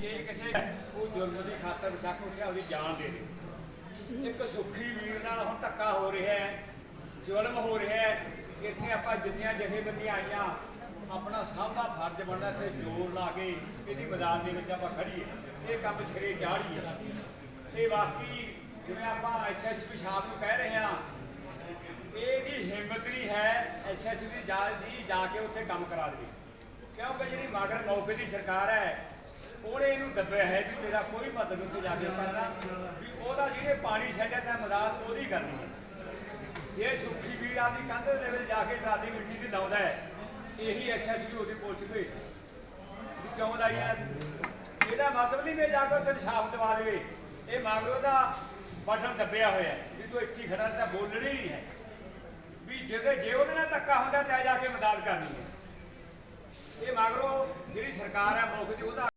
ਜੇ ਕਿਸੇ ਉਹ ਜ਼ੁਲਮ ਦੀ ਖਾਤਰ ਬਚਾਕ ਉੱਠਿਆ ਉਹਦੀ ਜਾਨ ਦੇ ਦੇ। ਇੱਕ ਸੁਖੀ ਵੀਰ ਨਾਲ ਹੁਣ ਧੱਕਾ ਹੋ ਰਿਹਾ ਹੈ, ਜ਼ੁਲਮ ਹੋ ਰਿਹਾ ਹੈ, ਇੱਥੇ ਆਪਾਂ ਜਿੰਨੀਆਂ ਜਥੇਬੰਦੀਆਂ ਆਈਆਂ, ਆਪਣਾ ਸਭ ਦਾ ਫਰਜ਼ ਬਣਦਾ ਇੱਥੇ ਜ਼ੋਰ ਲਾ ਕੇ ਇਹਦੀ ਮਦਦ ਦੇ ਵਿੱਚ ਆਪਾਂ ਖੜੀਏ ਇਹ ਕੰਮ ਸਿਰੇ ਚਾੜੀਏ ਤੇ ਬਾਕੀ ਜਿਵੇਂ ਆਪਾਂ ਐਸਐਸਪੀ ਸਾਹਿਬ ਨੂੰ ਕਹਿ ਰਹੇ ਹਾਂ, ਇਹਦੀ ਹਿੰਮਤ ਨਹੀਂ ਹੈ ਐਸਐਸਪੀ ਜਾ ਦੀ ਜਾ ਕੇ ਉੱਥੇ ਕੰਮ ਕਰਾ ਦੇਵੇ ਕਿਉਂਕਿ ਜਿਹੜੀ ਮਗਰ ਮੌਕੇ ਦੀ ਸਰਕਾਰ ਹੈ ਦੱਬਿਆ ਹੈ ਵੀ ਤੇਰਾ ਕੋਈ ਮਦਦ ਉੱਥੇ ਜਾ ਕੇ ਕਰਨਾ, ਵੀ ਉਹਦਾ ਜਿਹਨੇ ਪਾਣੀ ਛੱਡਿਆ ਤਾਂ ਮਦਦ ਉਹਦੀ ਕਰਨੀ ਹੈ। ਜੇ ਸੁੱਖੀ ਵੀਰ ਆਦੀ ਕੰਧ ਦੇ ਵਿੱਚ ਜਾ ਕੇ ਟਰਾਲੀ ਮਿੱਟੀ ਦੀ ਲਾਉਂਦਾ ਹੈ, ਇਹੀ ਐਸਐਸਪੀ ਉਹਦੀ ਪੁਲਿਸ ਭੇਜ ਵੀ ਕਿਉਂ ਲਾਈ ਹੈ ਇਹਦਾ ਮਤਲਬ ਨਹੀਂ ਮੈਂ ਜਾ ਕੇ ਉੱਥੇ ਨਿਸ਼ਾਬ ਦਵਾ ਦੇਵੇ। ਇਹ ਮਗਰੋਂ ਦਾ ਬਟਨ ਦੱਬਿਆ ਹੋਇਆ ਵੀ ਤੂੰ ਇੱਥੇ ਖੜਾ ਤਾਂ ਬੋਲਣੀ ਨਹੀਂ ਹੈ। ਵੀ ਜਿਹਦੇ ਜੇ ਉਹਦੇ ਨਾਲ ਧੱਕਾ ਹੁੰਦਾ ਤਾਂ ਜਾ ਕੇ ਮਦਦ ਕਰਨੀ ਹੈ। ਇਹ ਮਗਰੋਂ ਜਿਹੜੀ ਸਰਕਾਰ ਹੈ ਮੁਲਕ ਦੀ, ਉਹਦਾ